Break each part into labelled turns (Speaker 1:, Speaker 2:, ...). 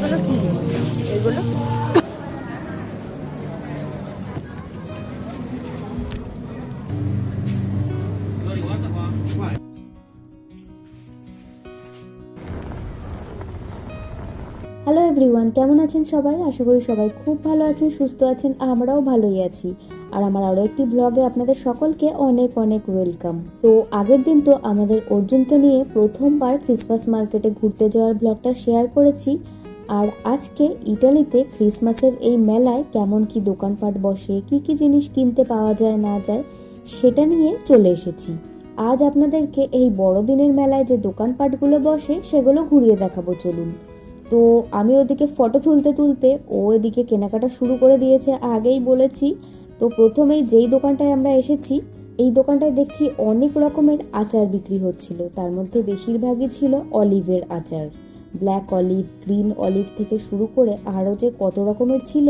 Speaker 1: এগুলো কি? এগুলো?
Speaker 2: হ্যালো এভরিওয়ান কেমন আছেন সবাই? আশা করি সবাই খুব ভালো আছেন, সুস্থ আছেন, আমরাও ভালোই আছি। আর আমার আরও একটি ব্লগে আপনাদের সকলকে অনেক অনেক ওয়েলকাম তো আগের দিন তো আমাদের অর্জুনকে নিয়ে প্রথমবার ক্রিসমাস মার্কেটে ঘুরতে যাওয়ার ব্লগটা শেয়ার করেছি। আর আজকে ইটালিতে ক্রিসমাসের এই মেলায় কেমন কি দোকানপাট বসে, কি কি জিনিস কিনতে পাওয়া যায়, না যায়, সেটা নিয়ে চলে এসেছি। আজ আপনাদেরকে এই বড়দিনের মেলায় যে দোকানপাটগুলো বসে, সেগুলো ঘুরিয়ে দেখাবো, চলুন। তো আমি ওদিকে ফটো তুলতে তুলতে, ও এদিকে কেনাকাটা শুরু করে দিয়েছে, আগেই বলেছি। তো প্রথমেই যেই দোকানটায় আমরা এসেছি, এই দোকানটায় দেখছি অনেক রকমের আচার বিক্রি হচ্ছিল। তার মধ্যে বেশিরভাগই ছিল অলিভের আচার। ব্ল্যাক অলিভ গ্রিন অলিভ থেকে শুরু করে আরও যে কত রকমের ছিল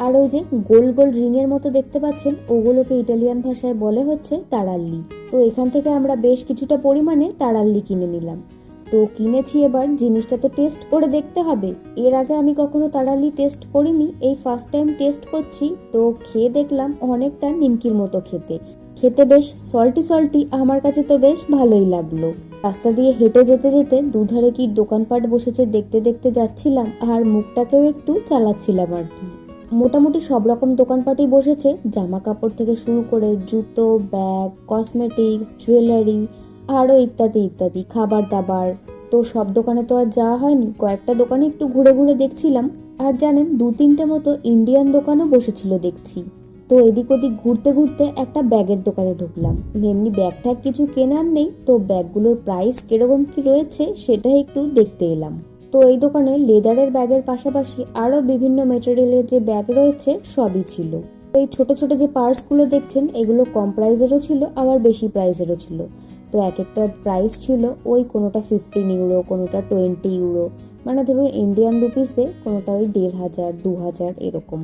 Speaker 2: আর ওই যে গোল গোল রিংয়ের মতো দেখতে পাচ্ছেন, ওগুলোকে ইটালিয়ান ভাষায় বলে হচ্ছে তারাল্লি। তো এখান থেকে আমরা বেশ কিছুটা পরিমাণে তারাল্লি কিনে নিলাম। তো কিনেছি এবার, জিনিসটা তো টেস্ট করে দেখতে হবে। এর আগে আমি কখনো তাড়ালি টেস্ট করিনি, এই ফার্স্ট টাইম টেস্ট করছি, তো খেয়ে দেখলাম অনেকটা নিমকির মতো খেতে। খেতে বেশ সল্টি সল্টি আমার কাছে তো বেশ ভালোই লাগল। রাস্তা দিয়ে হেঁটে যেতে যেতে দুধারে কি দোকানপাট বসেছে দেখতে দেখতে যাচ্ছিলাম, আর মুখটাকেও একটু চালাচ্ছিলাম আর কি। মোটামুটি সব রকম দোকানপাটই বসেছে জামা কাপড় থেকে শুরু করে জুতো, ব্যাগ, কসমেটিক্স, জুয়েলারি, আরও ইত্যাদি ইত্যাদি, খাবার দাবার। তো সব দোকানে তো আর যাওয়া হয়নি, কয়েকটা দোকানে একটু ঘুরে ঘুরে দেখছিলাম, আর জানেন দু তিনটে মতো ইন্ডিয়ান দোকানও বসেছিল দেখছি। তো এদিক ওদিক ঘুরতে ঘুরতে একটা ব্যাগের দোকানে ঢুকলাম। এমনি ব্যাগ ট্যাগ কিছু কেনার নেই, তো ব্যাগগুলোর প্রাইস কীরকম কি রয়েছে সেটা একটু দেখতে এলাম। তো এই দোকানে লেদারের ব্যাগের পাশাপাশি আরও বিভিন্ন মেটেরিয়ালের যে ব্যাগ রয়েছে সবই ছিল। এই ছোট ছোট যে পার্সগুলো দেখছেন, এগুলো কম প্রাইসেরও ছিল, আবার বেশি প্রাইসেরও ছিল। তো এক একটা প্রাইস ছিল ওই কোনোটা ফিফটিন ইউরো কোনোটা টোয়েন্টি ইউরো মানে ধরুন ইন্ডিয়ান রুপিসে কোনোটা ওই দেড় হাজার, দু হাজার এরকম।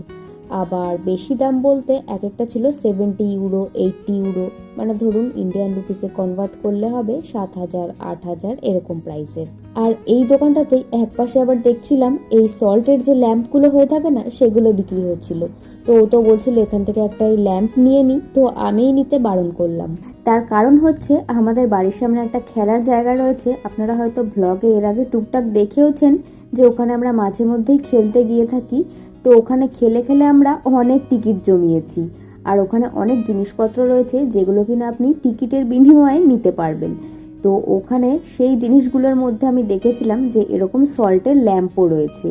Speaker 2: আবার বেশি দাম বলতে এক একটা ছিল সেভেন্টি ইউরো এইটটি ইউরো মানে ধরুন ইন্ডিয়ান রুপিসে কনভার্ট করলে হবে সাত হাজার, আট হাজার এরকম প্রাইসের আর এই দোকানটাতেই এক পাশে আবার দেখছিলাম এই সল্টের যে ল্যাম্পগুলো হয়ে থাকে না, সেগুলো বিক্রি হচ্ছিল। তো ও তো বলছিল এখান থেকে একটা এই ল্যাম্প নিয়ে নিই তো আমিই নিতে বারণ করলাম। তার কারণ হচ্ছে আমাদের বাড়ির সামনে একটা খেলার জায়গা রয়েছে, আপনারা হয়তো ব্লগে এর আগে টুকটাক দেখেওছেন যে ওখানে আমরা মাঝে মধ্যেই খেলতে গিয়ে থাকি। তো ওখানে খেলে খেলে আমরা অনেক টিকিট জমিয়েছি। আর ওখানে অনেক জিনিসপত্র রয়েছে যেগুলো কিনা আপনি টিকিটের বিনিময়ে নিতে পারবেন। তো ওখানে সেই জিনিসগুলোর মধ্যে আমি দেখেছিলাম যে এরকম সল্টের ল্যাম্পও রয়েছে।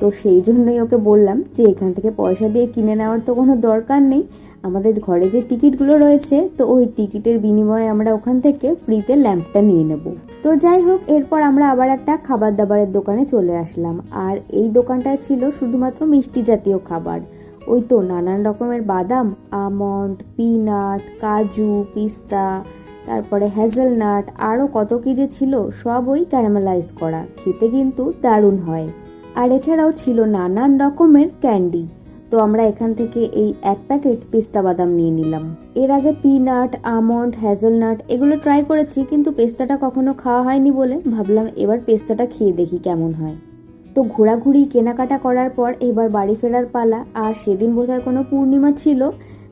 Speaker 2: তো সেই জন্যই ওকে বললাম যে এখান থেকে পয়সা দিয়ে কিনে নেওয়ার তো কোনো দরকার নেই। আমাদের ঘরে যে টিকিটগুলো রয়েছে, তো ওই টিকিটের বিনিময়ে আমরা ওখান থেকে ফ্রিতে ল্যাম্পটা নিয়ে নেব। তো যাই হোক, এরপর আমরা আবার একটা খাবার দাবারের দোকানে চলে আসলাম। আর এই দোকানটা ছিল শুধুমাত্র মিষ্টি জাতীয় খাবার। ওই তো নানান রকমের বাদাম, আমন্ড, পিনাট, কাজু, পিস্তা, তারপরে হ্যাজেলনাট আরও কত কী যে ছিল, সব ওই ক্যারামেলাইজ করা। খেতে কিন্তু দারুণ হয়। আর এছাড়াও ছিল নানান রকমের ক্যান্ডি। তো আমরা এখান থেকে এই এক প্যাকেট পেস্তা বাদাম নিয়ে নিলাম। এর আগে পিনাট, আমন্ড, হ্যাজেলনাট এগুলো ট্রাই করেছি কিন্তু পেস্তাটা কখনো খাওয়া হয়নি বলে ভাবলাম এবার পেস্তাটা খেয়ে দেখি কেমন হয়। তো ঘোরাঘুরি, কেনাকাটা করার পর এবার বাড়ি ফেরার পালা আর সেদিন বোধহয় কোনো পূর্ণিমা ছিল।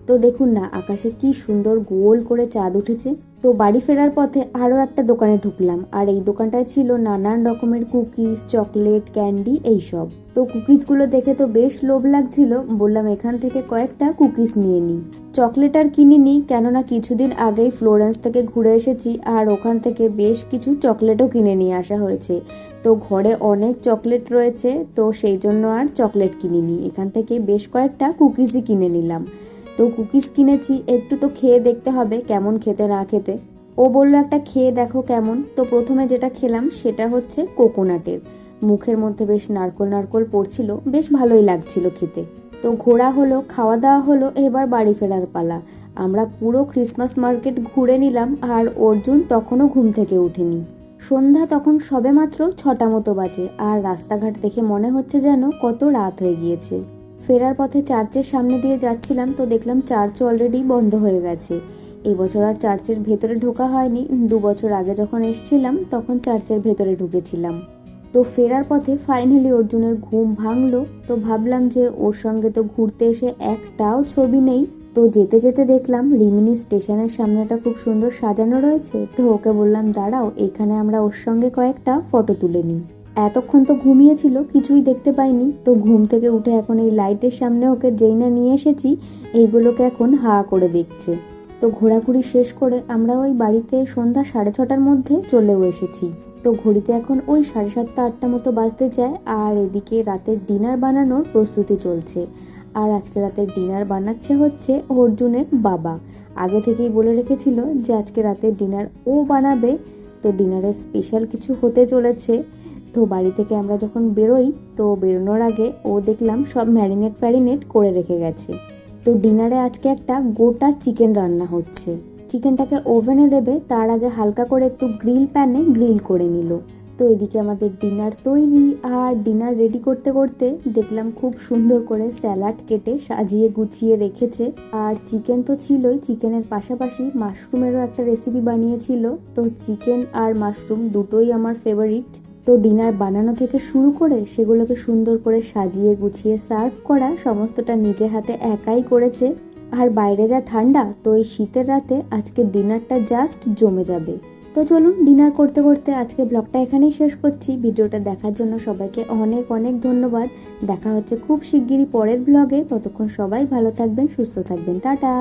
Speaker 2: তো দেখুন না, আকাশে কি সুন্দর গোল করে চাঁদ উঠেছে। তো বাড়ি ফেরার পথে আরও একটা দোকানে ঢুকলাম। আর এই দোকানটায় ছিল নানান রকমের কুকিজ, চকলেট, ক্যান্ডি এইসব। তো কুকিজগুলো দেখে তো বেশ লোভ লাগছিল। বললাম, এখান থেকে কয়েকটা কুকিজ নিয়ে নিই। চকলেট আর কিনিনি, কেননা কিছুদিন আগেই ফ্লোরেন্স থেকে ঘুরে এসেছি। আর ওখান থেকে বেশ কিছু চকলেটও কিনে নিয়ে আসা হয়েছে। তো ঘরে অনেক চকলেট রয়েছে, তো সেই জন্য আর চকলেট কিনিনি। এখান থেকে বেশ কয়েকটা কুকিজই কিনে নিলাম। তো কুকিজ কিনেছি, একটু তো খেয়ে দেখতে হবে কেমন খেতে না খেতে। ও বলল, একটা খেয়ে দেখো কেমন। তো প্রথমে যেটা খেলাম সেটা হচ্ছে কোকোনাটের। মুখের মধ্যে বেশ নারকোল নারকোল পড়ছিল, বেশ ভালোই লাগছিল খেতে। তো ঘোরা হলো, খাওয়া দাওয়া হলো, এবার বাড়ি ফেরার পালা। আমরা পুরো ক্রিসমাস মার্কেট ঘুরে নিলাম, আর অর্জুন তখনও ঘুম থেকে ওঠেনি। সন্ধ্যা তখন সবেমাত্র ছটা মতো বাজে, আর রাস্তাঘাট দেখে মনে হচ্ছে যেন কত রাত হয়ে গিয়েছে। ফেরার পথে চার্চের সামনে দিয়ে যাচ্ছিলাম তো দেখলাম চার্চও অলরেডি বন্ধ হয়ে গেছে। এই বছর আর চার্চের ভেতরে ঢোকা হয়নি। দু বছর আগে যখন এসছিলাম, তখন চার্চের ভেতরে ঢুকেছিলাম। তো ফেরার পথে ফাইনালি অর্জুনের ঘুম ভাঙলো। তো ভাবলাম যে ওর সঙ্গে তো ঘুরতে এসে একটাও ছবি নেই। তো যেতে যেতে দেখলাম রিমিনি স্টেশনের সামনেটা খুব সুন্দর সাজানো রয়েছে। তো ওকে বললাম, দাঁড়াও, এখানে আমরা ওর সঙ্গে কয়েকটা ফটো তুলে নিই। এতক্ষণ তো ঘুমিয়েছিল, কিছুই দেখতে পাইনি। তো ঘুম থেকে উঠে এখন এই লাইটের সামনে ওকে যেই না নিয়ে এসেছি, এইগুলোকে এখন হা করে দেখছে। তো ঘোরাঘুরি শেষ করে আমরা ওই বাড়িতে সন্ধ্যা সাড়ে ছটার মধ্যে চলেও এসেছি। তো ঘড়িতে এখন ওই সাড়ে সাতটা, আটটা মতো বাজতে যায়, আর এদিকে রাতের ডিনার বানানোর প্রস্তুতি চলছে। আর আজকে রাতের ডিনার বানাচ্ছে হচ্ছে অর্জুনের বাবা। আগে থেকেই বলে রেখেছিল যে আজকে রাতের ডিনার ও বানাবে। তো ডিনারে স্পেশাল কিছু হতে চলেছে। তো বাড়ি থেকে আমরা যখন বেরোই, তো বেরোনোর আগে ও দেখলাম সব ম্যারিনেট ফ্যারিনেট করে রেখে গেছে। তো ডিনারে আজকে একটা গোটা চিকেন রান্না হচ্ছে। চিকেনটাকে ওভেনে দেবে, তার আগে হালকা করে একটু গ্রিল প্যানে গ্রিল করে নিল। তো এদিকে আমাদের ডিনার তৈরি, আর ডিনার রেডি করতে করতে দেখলাম খুব সুন্দর করে স্যালাড কেটে সাজিয়ে গুছিয়ে রেখেছে। আর চিকেন তো ছিলই, চিকেনের পাশাপাশি মাশরুমেরও একটা রেসিপি বানিয়েছিল। তো চিকেন আর মাশরুম দুটোই আমার ফেভারিট তো ডিনার বানানো থেকে শুরু করে সেগুলোকে সুন্দর করে সাজিয়ে গুছিয়ে সার্ভ করা সমস্তটা নিজে হাতে একাই করেছে। আর বাইরে যা ঠান্ডা, তো এই শীতের রাতে আজকে ডিনারটা জাস্ট জমে যাবে। তো চলুন ডিনার করতে করতে আজকে ব্লগটা এখানেই শেষ করছি। ভিডিওটা দেখার জন্য সবাইকে অনেক অনেক ধন্যবাদ। দেখা হচ্ছে খুব শিগগিরই পরের ব্লগে। ততক্ষণ সবাই ভালো থাকবেন, সুস্থ থাকবেন। টাটা!